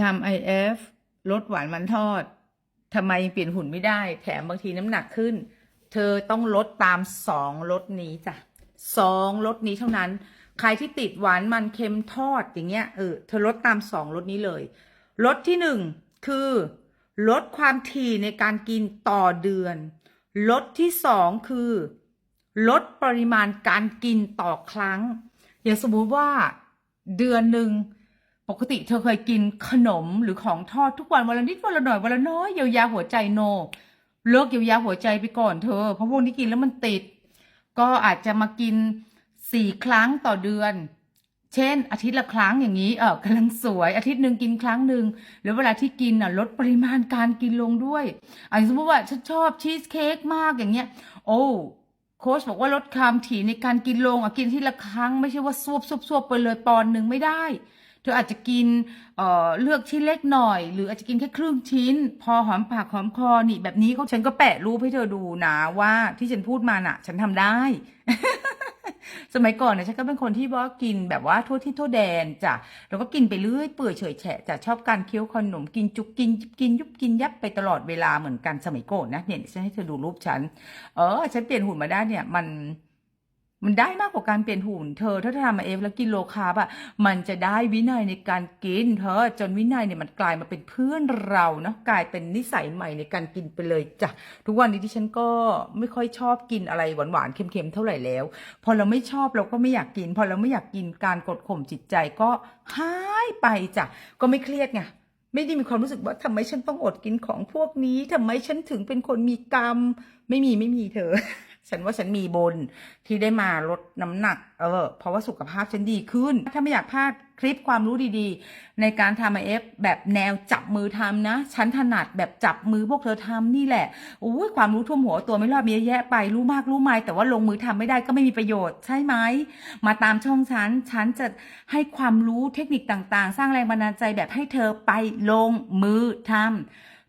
ทำ IF ลดหวานมันทอดทำไมเปลี่ยนหุ่นไม่ได้ แถมบางทีน้ำหนักขึ้น เธอต้องลดตามสองลดนี้จ้ะสองลดนี้เท่านั้น ใครที่ติดหวานมันเค็มทอดอย่างเงี้ยเออเธอลดตามสองลดนี้เลยลดที่หนึ่งคือลดความถี่ในการกินต่อเดือนลดที่สองคือ ลดปริมาณการกินต่อครั้ง อย่างสมมุติว่าเดือนหนึ่ง ปกติเธอเคยกินขนมหรือของทอดทุกวันวันละนิดวันละหน่อยวันละน้อยเยียวยาหัวใจโน เลิกเยียวยาหัวใจไปก่อนเธอ เพราะพวกนี้กินแล้วมันติด ก็อาจจะมากินสี่ครั้งต่อเดือน เช่น อาทิตย์ละครั้งอย่างนี้เออกำลังสวยอาทิตย์หนึ่งกินครั้งหนึ่งแล้วเวลาที่กินอะลดปริมาณการกินลงด้วยอะอย่างสมมติว่าฉันชอบชีสเค้กมากอย่างเงี้ย โอ้โค้ชบอกว่าลดความถี่ในการกินลงอะกินที่ละครั้ง ไม่ใช่ว่าซวบซวบซวบไปเลยปอนหนึ่งไม่ได้ เธออาจจะกินเอ่อเลือกชิ้นเล็กหน่อย หรืออาจจะกินแค่ครึ่งชิ้น พอหอมปากหอมคอนี่แบบนี้เขาฉันก็แปะรูปให้เธอดูนะว่าที่ฉันพูดมาน่ะ ฉันทำได้ สมัยก่อนเนี่ยฉันก็เป็นคนที่ว่ากินแบบว่าทั่วที่ทั่วแดนจ้ะแล้วก็กินไปเรื่อยเปื่อยเฉยแฉะจ้ะชอบการเคี้ยวขนมกินจุกกินกินยุบกินยับไปตลอดเวลาเหมือนกันสมัยก่อนนะเนี่ยฉันให้เธอดูรูปฉันเออฉันเปลี่ยนหุ่นมาได้เนี่ยมัน มันได้มากกว่าการเปลี่ยนหุ่นเธอ ถ้าเธอทำมาเองแล้วกินโลคาร์บอะ มันจะได้วินัยในการกินเธอ จนวินัยเนี่ยมันกลายมาเป็นเพื่อนเราเนาะกลายเป็นนิสัยใหม่ในการกินไปเลยจ้ะทุกวันนี้ที่ฉันก็ไม่ค่อยชอบกินอะไรหวานๆเค็มๆเท่าไหร่แล้ว พอเราไม่ชอบเราก็ไม่อยากกิน พอเราไม่อยากกินการกดข่มจิตใจก็หายไปจ้ะก็ไม่เครียดไงไม่ได้มีความรู้สึกว่าทำไมฉันต้องอดกินของพวกนี้ทำไมฉันถึงเป็นคนมีกรรม ไม่มีไม่มีเธอ ฉันว่าฉันมีบุญที่ได้มาลดน้ำหนัก เออ เพราะว่าสุขภาพฉันดีขึ้น ถ้าไม่อยากพลาดคลิปความรู้ดีๆ ในการทำเอฟแบบแนวจับมือทำนะ ฉันถนัดแบบจับมือพวกเธอทำนี่แหละอุ้ยความรู้ท่วมหัวตัวไม่รอดมีเยอะแยะไปรู้มากรู้ไม่แต่ว่าลงมือทำไม่ได้ก็ไม่มีประโยชน์ใช่ไหม มาตามช่องฉัน ฉันจะให้ความรู้เทคนิคต่างๆ สร้างแรงบันดาลใจแบบให้เธอไปลงมือทำ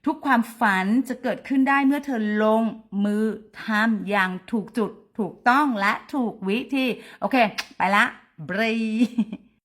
ทุกความฝันจะเกิดขึ้นได้เมื่อเธอลงมือทำอย่างถูกจุดถูกต้องและถูกวิธี โอเค ไปละบรี